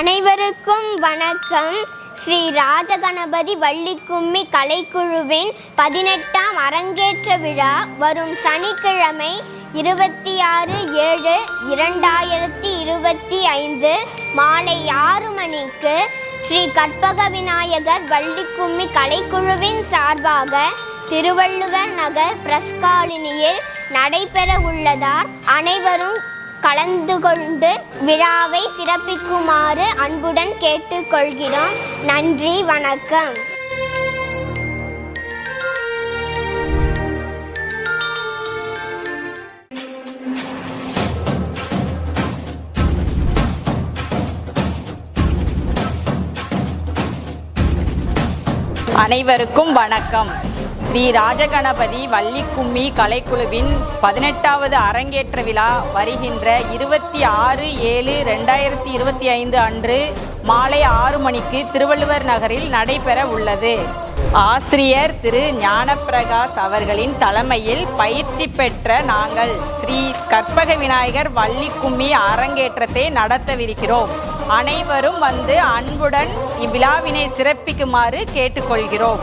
அனைவருக்கும் வணக்கம். ஸ்ரீ ராஜகணபதி வள்ளிக்கும்மி கலைக்குழுவின் பதினெட்டாம் அரங்கேற்ற விழா வரும் சனிக்கிழமை இருபத்தி ஆறு ஏழு இரண்டாயிரத்தி இருபத்தி ஐந்து மாலை ஆறு மணிக்கு ஸ்ரீ கற்பக விநாயகர் வள்ளிக்கும்மி கலைக்குழுவின் சார்பாக திருவள்ளுவர் நகர் பிரஸ்காலினியில் நடைபெற உள்ளதால் அனைவரும் கலந்து கொண்டு விழாவை சிறப்பிக்குமாறு அன்புடன் கேட்டுக்கொள்கிறோம். நன்றி வணக்கம். அனைவருக்கும் வணக்கம். ஸ்ரீ ராஜகணபதி வள்ளிக்கும்மி கலைக்குழுவின் பதினெட்டாவது அரங்கேற்ற விழா வருகின்ற இருபத்தி ஆறு ஏழு ரெண்டாயிரத்தி இருபத்தி ஐந்து அன்று மாலை ஆறு மணிக்கு திருவள்ளுவர் நகரில் நடைபெற உள்ளது. ஆசிரியர் திரு ஞானப்பிரகாஷ் அவர்களின் தலைமையில் பயிற்சி பெற்ற நாங்கள் ஸ்ரீ கற்பக விநாயகர் வள்ளிக்கும்மி அரங்கேற்றத்தை நடத்தவிருக்கிறோம். அனைவரும் வந்து அன்புடன் இவ்விழாவினை சிறப்பிக்குமாறு கேட்டுக்கொள்கிறோம்.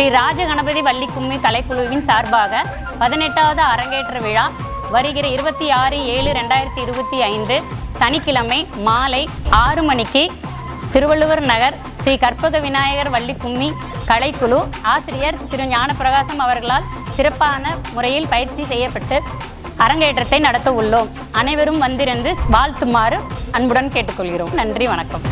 ஸ்ரீ ராஜகணபதி வள்ளிக்கும்மி கலைக்குழுவின் சார்பாக பதினெட்டாவது அரங்கேற்ற விழா வருகிற இருபத்தி ஆறு ஏழு ரெண்டாயிரத்தி இருபத்தி ஐந்து சனிக்கிழமை மாலை ஆறு மணிக்கு திருவள்ளுவர் நகர் ஸ்ரீ கற்பக விநாயகர் வள்ளி கும்மி கலைக்குழு ஆசிரியர் திரு ஞானப்பிரகாசம் அவர்களால் சிறப்பான முறையில் பயிற்சி செய்யப்பட்டு அரங்கேற்றத்தை நடத்த உள்ளோம். அனைவரும் வந்திருந்து வாழ்த்துமாறு அன்புடன் கேட்டுக்கொள்கிறோம். நன்றி வணக்கம்.